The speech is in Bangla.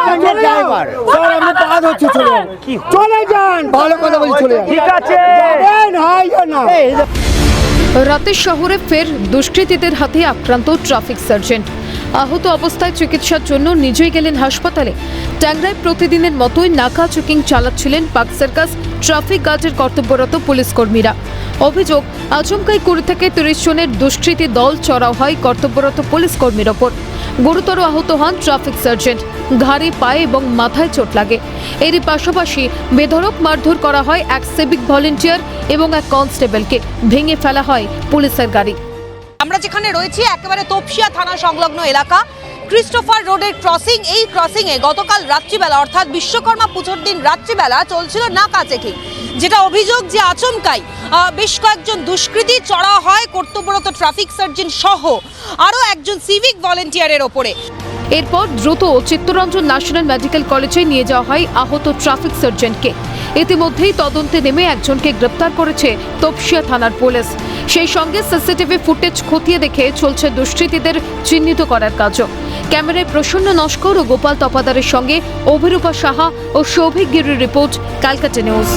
স্ট্যান্ডের ড্রাইভার। স্যার আমি পা ধরছি চলে যান চলে যান। ভালো কথা বলছি চলে যান। ঠিক আছে। যাবেন, হয় না। রাতের শহরে ফের দুষ্কৃতীদের হাতে আক্রান্ত ট্রাফিক সার্জেন্ট। আহত অবস্থায় চিকিৎসার জন্য নিজেই গেলেন হাসপাতালে। ট্যাংরায় প্রতিদিনের মতোই নাকা চেকিং চালাচ্ছিলেন পাক সার্কাস ট্রাফিক গার্ডের কর্তব্যরত পুলিশ কর্মীরা অভিযোগ আচমকাই কুড়ি থেকে তিরিশ জনের দুষ্কৃতী দল চড়াও হয় কর্তব্যরত পুলিশ কর্মীর ওপর। গুরুতর আহত হন ট্রাফিক সার্জেন্ট। ঘাড়ে পায়ে এবং মাথায় চোট লাগে। এরই পাশাপাশি বেধড়ক মারধর করা হয় এক সিভিক ভলেন্টিয়ার এবং এক কনস্টেবলকে। ভেঙে ফেলা হয় পুলিশের গাড়ি। আমরা যেখানে রয়েছি, একেবারে তপসিয়া থানা সংলগ্ন এলাকা। ক্রিস্টোফার রোডের ক্রসিং, এই ক্রসিং এ গতকাল রাত্রিবেলা, অর্থাৎ বিশ্বকর্মা পুজোর দিন রাত্রিবেলা চলছিল নাকা চেকিং। যেটা অভিযোগ যে আচমকাই বেশ কয়েকজন দুষ্কৃতী চড়া হয়, কর্তব্যরত ট্রাফিক সার্জন সহ আরও একজন সিভিক ভলেন্টিয়ারের ওপরে। এরপর দ্রুত চিত্তরঞ্জন ন্যাশনাল মেডিকেল কলেজে নিয়ে যাওয়া হয় আহত ট্রাফিক সার্জনকে ইতিমধ্যেই তদন্তে নেমে একজনকে গ্রেপ্তার করেছে তপসিয়া থানার পুলিশ। সেই সঙ্গে সিসিটিভি ফুটেজ খতিয়ে দেখে চলছে দুষ্কৃতীদের চিহ্নিত করার কাজও। ক্যামেরায় প্রসন্ন নস্কর ও গোপাল তপাদারের সঙ্গে অভিরূপা সাহা ও সৌভিক গিরির রিপোর্ট, ক্যালকাটা নিউজ।